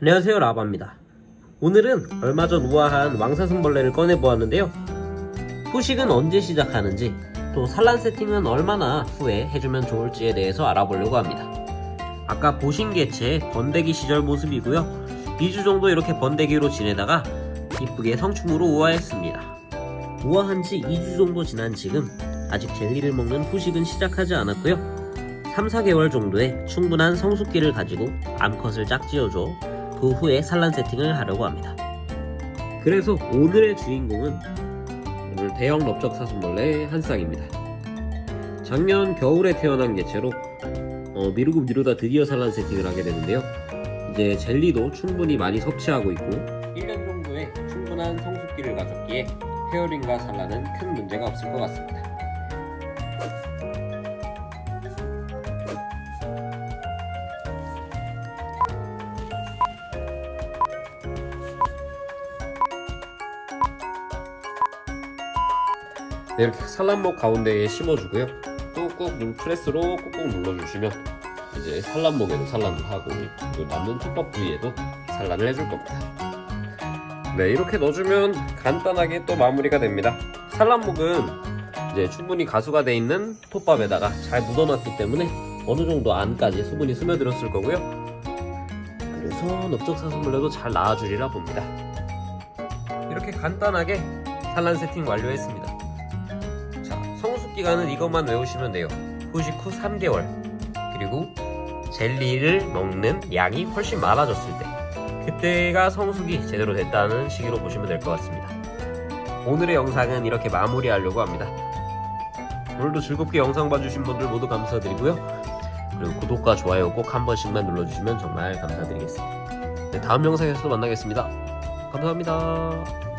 안녕하세요 라바입니다. 오늘은 얼마 전 우아한 왕사슴벌레를 꺼내보았는데요. 후식은 언제 시작하는지 또 산란 세팅은 얼마나 후에 해주면 좋을지에 대해서 알아보려고 합니다. 아까 보신 개체의 번데기 시절 모습이고요. 2주 정도 이렇게 번데기로 지내다가 이쁘게 성충으로 우아했습니다 우아한 지 2주 정도 지난 지금 아직 젤리를 먹는 후식은 시작하지 않았고요 3, 4개월 정도의 충분한 성숙기를 가지고 암컷을 짝지어줘 그 후에 산란 세팅을 하려고 합니다. 그래서 오늘의 주인공은 오늘 대형 넓적 사슴벌레의 한 쌍입니다. 작년 겨울에 태어난 개체로 어, 미루고 미루다 드디어 산란 세팅을 하게 되는데요. 이제 젤리도 충분히 많이 섭취하고 있고 1년 정도의 충분한 성숙기를 가졌기에 페어링과 산란은 큰 문제가 없을 것 같습니다. 네, 이렇게 산란목 가운데에 심어주고요. 꾹꾹 눌 프레스로 꾹꾹 눌러주시면 이제 산란목에도 산란을 하고 그 남는 톱밥 부위에도 산란을 해줄 겁니다. 네, 이렇게 넣어주면 간단하게 또 마무리가 됩니다. 산란목은 이제 충분히 가수가 돼 있는 톱밥에다가 잘 묻어놨기 때문에 어느 정도 안까지 수분이 스며들었을 거고요. 그래서 넓적 사슴벌레도 잘 나와주리라 봅니다. 이렇게 간단하게 산란 세팅 완료했습니다. 자, 성숙 기간은 이것만 외우시면 돼요. 후식 후 3개월. 그리고 젤리를 먹는 양이 훨씬 많아졌을 때. 그때가 성숙이 제대로 됐다는 시기로 보시면 될 것 같습니다. 오늘의 영상은 이렇게 마무리하려고 합니다. 오늘도 즐겁게 영상 봐주신 분들 모두 감사드리고요. 그리고 구독과 좋아요 꼭 한 번씩만 눌러주시면 정말 감사드리겠습니다. 네, 다음 영상에서 또 만나겠습니다. 감사합니다.